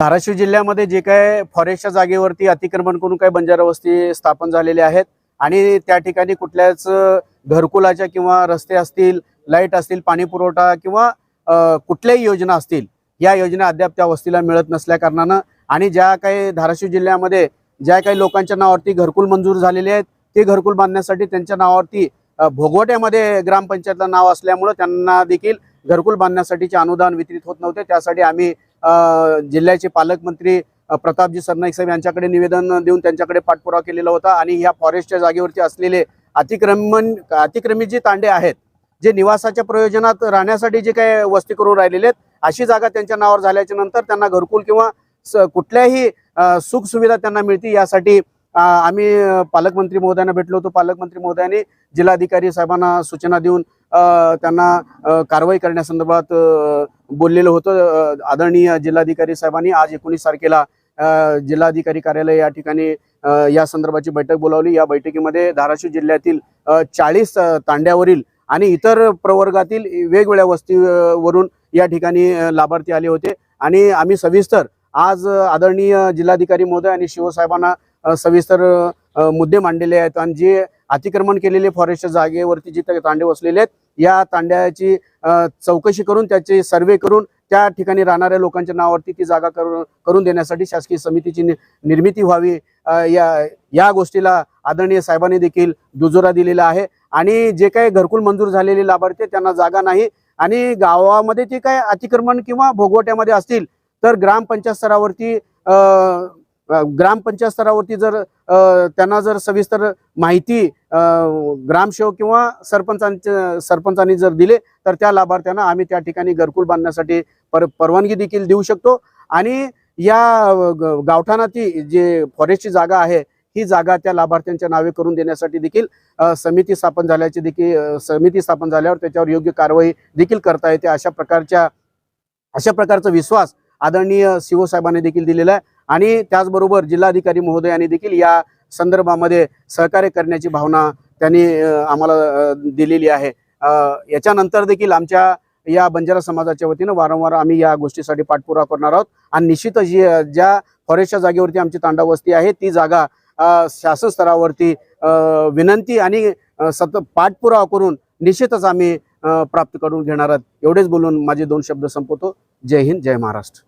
धाराशिव जिल्ह्यामध्ये जे काय फॉरेस्टच्या जागेवरती अतिक्रमण करून काही बंजारा वस्ती स्थापन झालेल्या आहेत आणि त्या ठिकाणी कुठल्याच घरकुलाच्या किंवा रस्ते असतील लाइट असतील पाणी पुरवठा किंवा कुठल्याही योजना असतील या योजना अद्याप त्या वस्तीला मिळत नसल्या कारणानं आणि ज्या काही धाराशिव जिल्ह्यामध्ये ज्या काही लोकांच्या नावावरती घरकुल मंजूर झालेले आहेत ते घरकुल बांधण्यासाठी त्यांच्या नावावरती भोगवट्यामध्ये ग्रामपंचायतला नाव असल्यामुळं त्यांना देखील घरकुल बांधण्यासाठीचे अनुदान वितरित होत नव्हते. त्यासाठी आम्ही जिल्ह्याचे पालकमंत्री प्रतापजी सरनाईक साहेब यांच्याकडे निवेदन देऊन त्यांच्याकडे पाठपुरावा केलेला होता आणि ह्या फॉरेस्टच्या जागेवरती असलेले अतिक्रमण अतिक्रमित जे तांडे आहेत जे निवासाच्या प्रयोजनात राहण्यासाठी जे काही वस्ती करून राहिलेले आहेत अशी जागा त्यांच्या नावावर झाल्याच्यानंतर त्यांना घरकुल किंवा स- कुठल्याही सुखसुविधा त्यांना मिळतील यासाठी आम्ही पालकमंत्री महोदयांना भेटलो होतो. पालकमंत्री महोदयांनी जिल्हाधिकारी साहेबांना सूचना देऊन त्यांना कारवाई करण्यासंदर्भात बोललेलं होतं. आदरणीय जिल्हाधिकारी साहेबांनी आज एकोणीस तारखेला जिल्हाधिकारी कार्यालय या ठिकाणी या संदर्भाची बैठक बोलावली. या बैठकीमध्ये धाराशिव जिल्ह्यातील चाळीस तांड्यावरील आणि इतर प्रवर्गातील वेगवेगळ्या वस्तीवरून या ठिकाणी लाभार्थी आले होते. आणि आम्ही सविस्तर आज आदरणीय जिल्हाधिकारी महोदय आणि शिवसाहेबांना सविस्तर मुद्दे मांडलेले आहेत आणि जे अतिक्रमण केलेले फॉरेस्टच्या जागेवरती जिथे तांडे वसलेले आहेत या तांड्याची चौकशी करून त्याचे सर्वे करून त्या ठिकाणी राहणाऱ्या लोकांच्या नावावरती ती जागा करून करून देण्यासाठी शासकीय समितीची नि- निर्मिती व्हावी. या या गोष्टीला आदरणीय साहेबांनी देखील दुजोरा दिलेला आहे. आणि जे काही घरकुल मंजूर झालेले लाभार्थी त्यांना जागा नाही. आणि गावामध्ये ते काय अतिक्रमण किंवा भोगवट्यामध्ये असतील तर ग्रामपंचायत स्तरावरती ग्रामपंचायत स्तरावरती जर त्यांना जर सविस्तर माहिती ग्रामसेवक किंवा सरपंचांच्या सरपंचांनी जर दिले तर त्या लाभार्थ्यांना आम्ही त्या ठिकाणी घरकुल बांधण्यासाठी पर परवानगी देखील देऊ शकतो. आणि या ग- जे फॉरेस्टची जागा आहे ही जागा त्या लाभार्थ्यांच्या नावे करून देण्यासाठी देखील समिती स्थापन झाल्याची देखील समिती स्थापन झाल्यावर त्याच्यावर योग्य कारवाई देखील करता येते अशा प्रकारच्या अशा प्रकारचा विश्वास आदरणीय सीओ साहेबांनी देखील दिलेला आहे. आणि त्याचबरोबर जिल्हाधिकारी महोदयांनी देखील या संदर्भामध्ये सहकार्य करण्याची भावना त्यांनी आम्हाला दिलेली आहे. याच्यानंतर देखील आमच्या या बंजारा समाजाच्या वतीनं वारंवार आम्ही या गोष्टीसाठी पाठपुरावा करणार आहोत. आणि निश्चितच जी ज्या फॉरेस्टच्या जागेवरती आमची तांडा वस्ती आहे ती जागा शासन स्तरावरती विनंती आणि सतत पाठपुरावा करून निश्चितच आम्ही प्राप्त करून घेणार आहोत. एवढेच बोलून माझे दोन शब्द संपवतो. जय हिंद जय महाराष्ट्र.